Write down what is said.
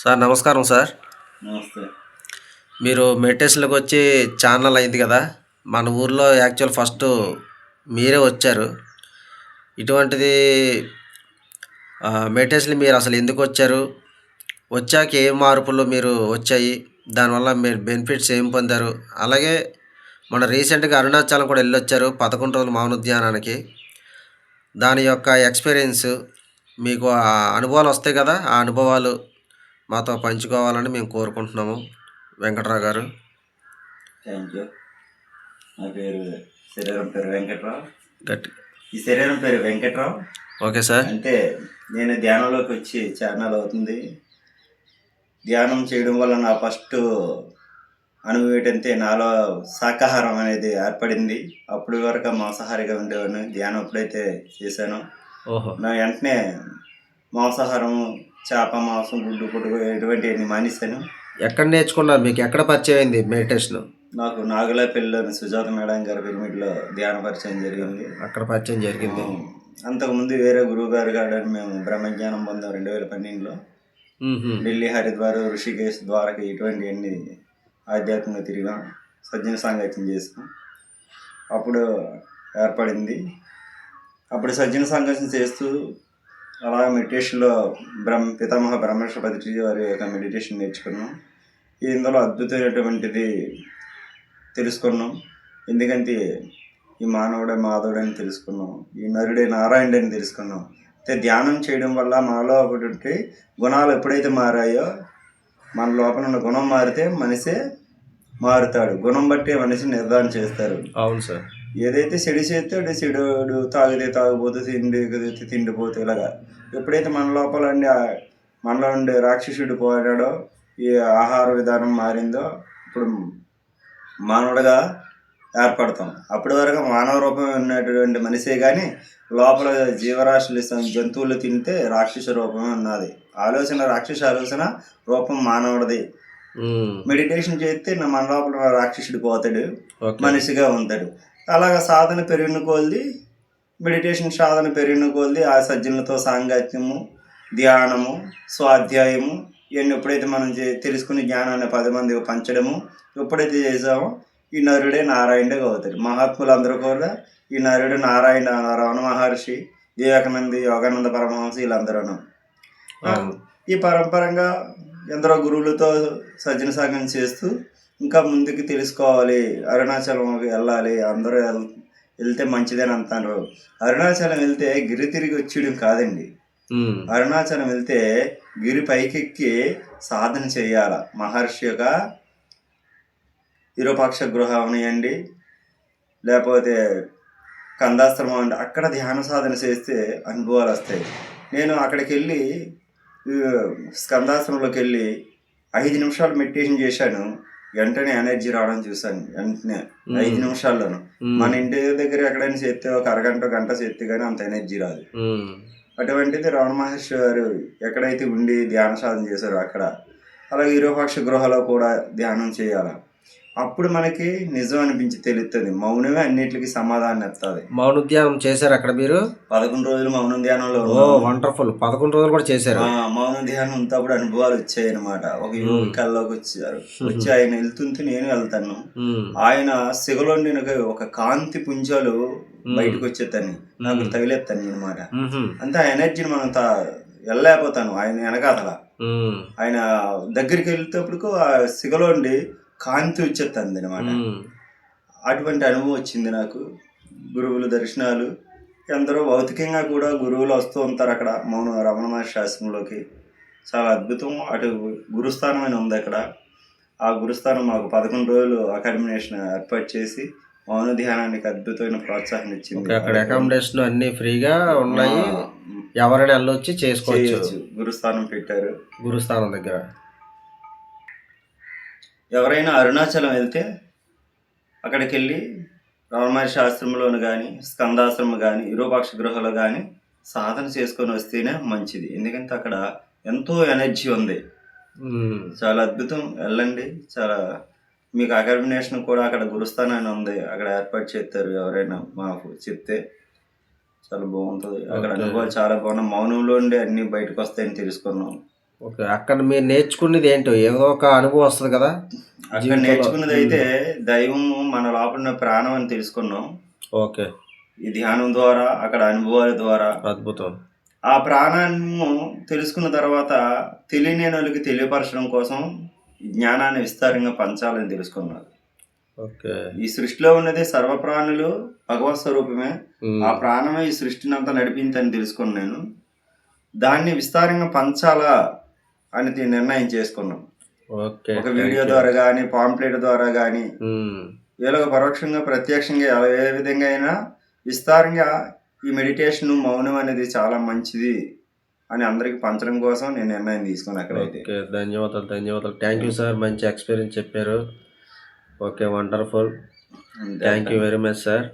Sir నమస్కారం sir. నమస్తే. మీరు మెడిటేషన్లోకి వచ్చి ఛానల్ అయింది కదా మన ఊర్లో యాక్చువల్ ఫస్ట్ మీరే వచ్చారు. ఇటువంటిది మెడిటేషన్ మీరు అసలు ఎందుకు వచ్చారు? వచ్చాక ఏ మార్పులు మీరు వచ్చాయి? దానివల్ల మీరు బెనిఫిట్స్ ఏం పొందారు? అలాగే మన రీసెంట్గా అరుణాచలం కూడా వెళ్ళొచ్చారు పదకొండు రోజుల మౌన ధ్యానానికి. దాని యొక్క ఎక్స్పీరియన్స్ మీకు ఆ అనుభవాలు వస్తాయి కదా ఆ అనుభవాలు మాతో పంచుకోవాలని మేము కోరుకుంటున్నాము. వెంకట్రావు గారు. థ్యాంక్ యూ నా పేరు శరీరం పేరు వెంకట్రావు. గట్టి. ఈ శరీరం పేరు వెంకట్రావు. Okay sir. అంటే నేను ధ్యానంలోకి వచ్చి చారణాలు అవుతుంది. ధ్యానం చేయడం వల్ల నా ఫస్ట్ అనుభవం ఏంటంటే నాలో శాకాహారం అనేది ఏర్పడింది. అప్పటి వరకు మాంసాహారిగా ఉండేవాడిని. ధ్యానం ఎప్పుడైతే చేశానో ఓహో. నా వెంటనే మాంసాహారం చేప మాంసం గుడ్డు పుట్టు ఎటువంటివన్నీ మానేశాను. ఎక్కడ నేర్చుకున్నారు? మీకు ఎక్కడ పరిచయం అయింది మెడిటేషన్? నాకు నాగులపల్లిలోని సుజాత మేడం గారి పిరమిడ్లో ధ్యాన పరిచయం జరిగింది. అక్కడ పరిచయం జరిగింది. అంతకుముందు వేరే గురువు గారు కాడని మేము బ్రహ్మజ్ఞానం పొందాం రెండు వేల పన్నెండులో. ఢిల్లీ హరిద్వార్ ఋషికేశ్ ద్వారక ఇటువంటి అన్ని ఆధ్యాత్మికంగా తిరిగాం సజ్జన సాంగత్యం చేసాం అప్పుడు ఏర్పడింది. అప్పుడు సజ్జన సాంగత్యం చేస్తూ అలా మెడిటేషన్లో బ్రహ్మ పితామహ బ్రహ్మేశ్వరపతి వారి యొక్క మెడిటేషన్ నేర్చుకున్నాం. ఇందులో అద్భుతమైనటువంటిది తెలుసుకున్నాం. ఎందుకంటే ఈ మానవుడే మాధవుడు అని తెలుసుకున్నాం. ఈ నరుడే నారాయణుడు అని తెలుసుకున్నాం. అయితే ధ్యానం చేయడం వల్ల మనలో ఒకటి గుణాలు ఎప్పుడైతే మారాయో మన లోపల ఉన్న గుణం మారితే మనిషే మారుతాడు. గుణం బట్టి మనిషి నిర్ధారణ చేస్తారు. అవును సార్. ఏదైతే చెడు చేస్తే అటు చెడు తాగితే తాగిపోతే తిండి కుదిరితే తిండిపోతే ఇలాగా. ఎప్పుడైతే మన లోపల ఉండి మనలో ఉండే రాక్షసుడు పోయాడో ఈ ఆహార విధానం మారిందో ఇప్పుడు మానవుడిగా ఏర్పడతాం. అప్పటి వరకు మానవ రూపం ఉన్నటువంటి మనిషే కానీ లోపల జీవరాశులు జంతువులు తింటే రాక్షస రూపమే ఉన్నది. ఆలోచన రాక్షస ఆలోచన రూపం మానవుడిది. మెడిటేషన్ చేస్తే మన లోపల రాక్షసుడు పోతాడు మనిషిగా ఉంటాడు. అలాగ సాధన పెరిగిన కొలది మెడిటేషన్ సాధన పెరిగిన కొలది ఆ సజ్జనులతో సాంగత్యము ధ్యానము స్వాధ్యాయము ఇవన్నీ ఎప్పుడైతే మనం చే- తెలుసుకుని జ్ఞానాన్ని పది మందికి పంచడము ఎప్పుడైతే చేసామో ఈ నరుడే నారాయణుడిగా అవుతాడు. మహాత్ములందరూ కూడా ఈ నరుడు నారాయణ రమణ మహర్షి వివేకానంద యోగానంద పరమహంస వీళ్ళందరూ ఈ పరంపరంగా ఎందరో గురువులతో సజ్జన సాగం చేస్తూ ఇంకా ముందుకు తెలుసుకోవాలి. అరుణాచలం వెళ్ళాలి. అందరూ వెళ్తే మంచిదని అంటారు. అరుణాచలం వెళ్తే గిరి తిరిగి వచ్చేయడం కాదండి. అరుణాచలం వెళ్తే గిరి పైకెక్కి సాధన చేయాల. మహర్షి యొక్క విరూపాక్ష గృహం అవనియండి లేకపోతే కందాశ్రమం అండి అక్కడ ధ్యాన సాధన చేస్తే అనుభవాలు వస్తాయి. నేను అక్కడికి వెళ్ళి స్కందాశ్రమంలోకి వెళ్ళి ఐదు నిమిషాలు మెడిటేషన్ చేశాను. వెంటనే ఎనర్జీ రావడం చూశాను. వెంటనే ఐదు నిమిషాల్లోను. మన ఇంటి దగ్గర ఎక్కడైనా చేస్తే ఒక అరగంట గంట చేస్తే కానీ అంత ఎనర్జీ రాదు. అటువంటిది రమణ మహర్షి గారు ఎక్కడైతే ఉండి ధ్యాన సాధన చేశారో అక్కడ అలాగే విరూపాక్ష గృహలో కూడా ధ్యానం చేయాలి? అప్పుడు మనకి నిజం అనిపించి తెలుస్తుంది మౌనమే అన్నిటికీ సమాధానం ఎత్తాది. మౌన ధ్యానం చేశారు అక్కడ మీరు? పదకొండు రోజులు మౌనం ధ్యానంలో ఓ. వండర్ఫుల్. పదకొండు రోజులు కూడా చేశారు. ఆ, మౌన ధ్యానం అంతా కూడా అనుభవాలు వచ్చాయి అనమాట ఒక యోగి కల్లోకి వచ్చారు. వచ్చి ఆయన వెళ్తుంటే నేను వెళ్తాను. ఆయన సిగలోండి ఒక కాంతి పుంజాలు బయటకు వచ్చేస్తాను నాకు తగిలేస్తాను అనమాట. అంతే ఆ ఎనర్జీని మనం వెళ్ళలేకపోతాను. ఆయన వెనకాతల. ఆయన దగ్గరికి వెళ్తేప్పుడు ఆ సిగలోండి కాంతి వచ్చేస్తుంది అనమాట. అటువంటి అనుభవం వచ్చింది నాకు. గురువుల దర్శనాలు. ఎందరో భౌతికంగా కూడా గురువులు వస్తూ ఉంటారు అక్కడ మౌన రమణ మహర్షి ఆశ్రమంలోకి చాలా అద్భుతం. అటు గురుస్థానం అని ఉంది అక్కడ. ఆ గురుస్థానం మాకు పదకొండు రోజులు అకామిడేషన్ ఏర్పాటు చేసి మౌన ధ్యానానికి అద్భుతమైన ప్రోత్సాహం ఇచ్చింది. అక్కడ అకామిడేషన్ అన్ని ఫ్రీగా ఉన్నాయి. ఎవరైనా వెళ్ళొచ్చి చేసుకోవచ్చు. గురుస్థానం పెట్టారు. గురుస్థానం దగ్గర. ఎవరైనా అరుణాచలం వెళ్తే అక్కడికి వెళ్ళి రమణమహర్షి ఆశ్రమంలోను కానీ స్కందాశ్రమం కానీ విరూపాక్ష గృహలో కానీ సాధన చేసుకొని వస్తేనే మంచిది. ఎందుకంటే అక్కడ ఎంతో ఎనర్జీ ఉంది. చాలా అద్భుతం. వెళ్ళండి. చాలా మీకు అకామిడేషన్ కూడా అక్కడ గురుస్థానాన్ని ఉంది. అక్కడ ఏర్పాటు చేస్తారు ఎవరైనా మాకు చెప్తే. చాలా బాగుంటుంది. అక్కడ. అనుభవాలు చాలా బాగున్నాయి. మౌనంలో ఉండి అన్ని బయటకు వస్తాయని తెలుసుకున్నాం. ఓకే అక్కడ మీరు నేర్చుకున్నది ఏంటో? ఏదో ఒక అనుభవం వస్తుంది కదా? అక్కడ. నేర్చుకున్నది అయితే దైవము మన లోపల ప్రాణం అని తెలుసుకున్నాం. ఓకే. ఈ ధ్యానం ద్వారా అక్కడ అనుభవాల ద్వారా. అద్భుతం. ఆ ప్రాణాన్ని తెలుసుకున్న తర్వాత తెలియని వాళ్ళకి తెలియపరచడం కోసం జ్ఞానాన్ని విస్తారంగా పంచాలని తెలుసుకున్నారు. ఓకే. ఈ సృష్టిలో ఉన్నది సర్వప్రాణులు భగవత్ స్వరూపమే. ఆ ప్రాణమే ఈ సృష్టిని అంతా నడిపిందని తెలుసుకున్నాను నేను. దాన్ని విస్తారంగా పంచాలా? అని తీ- నిర్ణయం చేసుకున్నాం. ఓకే ఒక వీడియో ద్వారా కానీ పాంప్లెట్ ద్వారా కానీ. వీళ్ళకి పరోక్షంగా ప్రత్యక్షంగా ఏ విధంగా అయినా విస్తారంగా ఈ మెడిటేషన్ మౌనం అనేది చాలా మంచిది అని అందరికి పంచడం కోసం నేను నిర్ణయం తీసుకున్నాను అక్కడైతే. ఓకే ధన్యవాదాలు ధన్యవాదాలు. థ్యాంక్ యూ సార్ మంచి ఎక్స్పీరియన్స్ చెప్పారు. Okay wonderful thank you very much sir